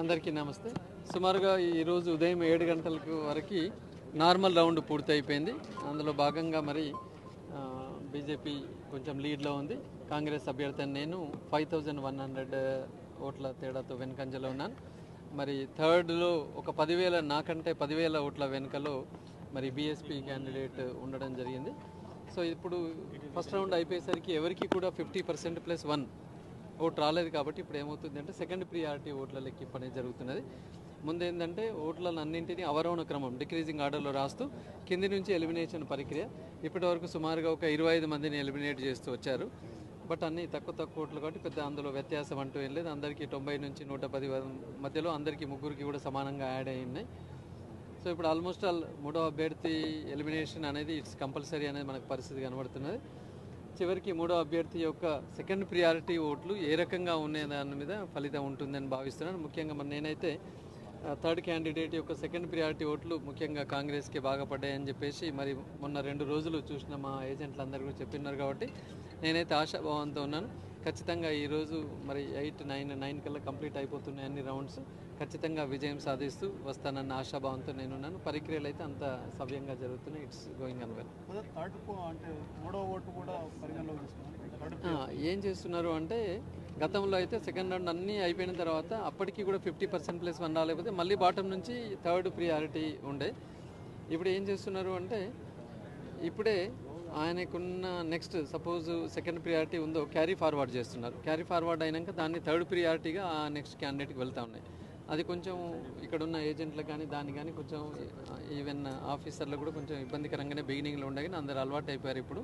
అందరికీ నమస్తే. సుమారుగా ఈరోజు ఉదయం ఏడు గంటలకు వరకు నార్మల్ రౌండ్ పూర్తి అయిపోయింది అందులో భాగంగా మరి బీజేపీ కొంచెం లీడ్లో ఉంది. కాంగ్రెస్ అభ్యర్థిని నేను ఫైవ్ థౌజండ్ వన్ హండ్రెడ్ ఓట్ల తేడాతో వెనుకంజలో ఉన్నాను. మరి థర్డ్లో ఒక పదివేల నాకంటే పదివేల ఓట్ల వెనుకలో మరి బీఎస్పీ క్యాండిడేట్ ఉండడం జరిగింది. సో ఇప్పుడు ఫస్ట్ రౌండ్ అయిపోయేసరికి ఎవరికి కూడా fifty percent plus one vote రాలేదు కాబట్టి ఇప్పుడు ఏమవుతుంది అంటే సెకండ్ ప్రియారిటీ ఓట్ల లెక్కింపు అనేది జరుగుతున్నది. ముందేంటంటే ఓట్లను అన్నింటినీ అవరోహణ క్రమం డిక్రీజింగ్ ఆర్డర్లో రాస్తూ కింది నుంచి ఎలిమినేషన్ ప్రక్రియ. ఇప్పటి వరకు సుమారుగా ఒక ఇరవై ఐదు మందిని ఎలిమినేట్ చేస్తూ వచ్చారు. బట్ అన్ని తక్కువ తక్కువ ఓట్లు కాబట్టి పెద్ద అందులో వ్యత్యాసం అంటూ ఏం లేదు. అందరికీ తొంభై నుంచి నూట పది మధ్యలో అందరికీ ముగ్గురికి కూడా సమానంగా యాడ్ అయి ఉన్నాయి. సో ఇప్పుడు ఆల్మోస్ట్ ఆల్ మూడో అభ్యర్థి ఎలిమినేషన్ అనేది ఇట్స్ కంపల్సరీ అనేది మనకు పరిస్థితి కనబడుతున్నది. చివరికి మూడో అభ్యర్థి యొక్క సెకండ్ ప్రియారిటీ ఓట్లు ఏ రకంగా ఉండే దాని మీద ఫలితం ఉంటుందని భావిస్తున్నాను. ముఖ్యంగా మరి నేనైతే థర్డ్ క్యాండిడేట్ యొక్క సెకండ్ ప్రియారిటీ ఓట్లు ముఖ్యంగా కాంగ్రెస్కి బాగా పడ్డాయని చెప్పేసి మరి మొన్న రెండు రోజులు చూసిన మా ఏజెంట్లు అందరూ కూడా చెప్పినారు కాబట్టి నేనైతే ఆశాభావంతో ఉన్నాను. ఖచ్చితంగా ఈరోజు మరి ఎయిట్ నైన్ నైన్ కల్లా కంప్లీట్ అయిపోతున్నాయి అన్ని రౌండ్స్. ఖచ్చితంగా విజయం సాధిస్తూ వస్తానన్న ఆశాభావంతో నేనున్నాను. ప్రక్రియలు అయితే అంత సవ్యంగా జరుగుతున్నాయి. ఇట్స్ గోయింగ్ అన్ వెల్ ఏం చేస్తున్నారు అంటే గతంలో అయితే సెకండ్ రౌండ్ అన్నీ అయిపోయిన తర్వాత అప్పటికి కూడా ఫిఫ్టీ పర్సెంట్ ప్లస్ వన్ రాలేకపోతే మళ్ళీ బాటం నుంచి థర్డ్ ప్రియారిటీ ఉండే. ఇప్పుడు ఏం చేస్తున్నారు అంటే ఇప్పుడే ఆయనకున్న నెక్స్ట్ సపోజ్ సెకండ్ ప్రియారిటీ ఉందో క్యారీ ఫార్వర్డ్ చేస్తున్నారు. క్యారీ ఫార్వర్డ్ అయినాక దాన్ని థర్డ్ ప్రియారిటీగా ఆ నెక్స్ట్ క్యాండిడేట్కి వెళ్తా ఉన్నాయి. అది కొంచెం ఇక్కడున్న ఏజెంట్లకు కానీ దాన్ని కానీ కొంచెం ఈవెన్ ఆఫీసర్లు కూడా కొంచెం ఇబ్బందికరంగానే బిగినింగ్లో ఉండగానే అందరు అలవాటు అయిపోయారు ఇప్పుడు.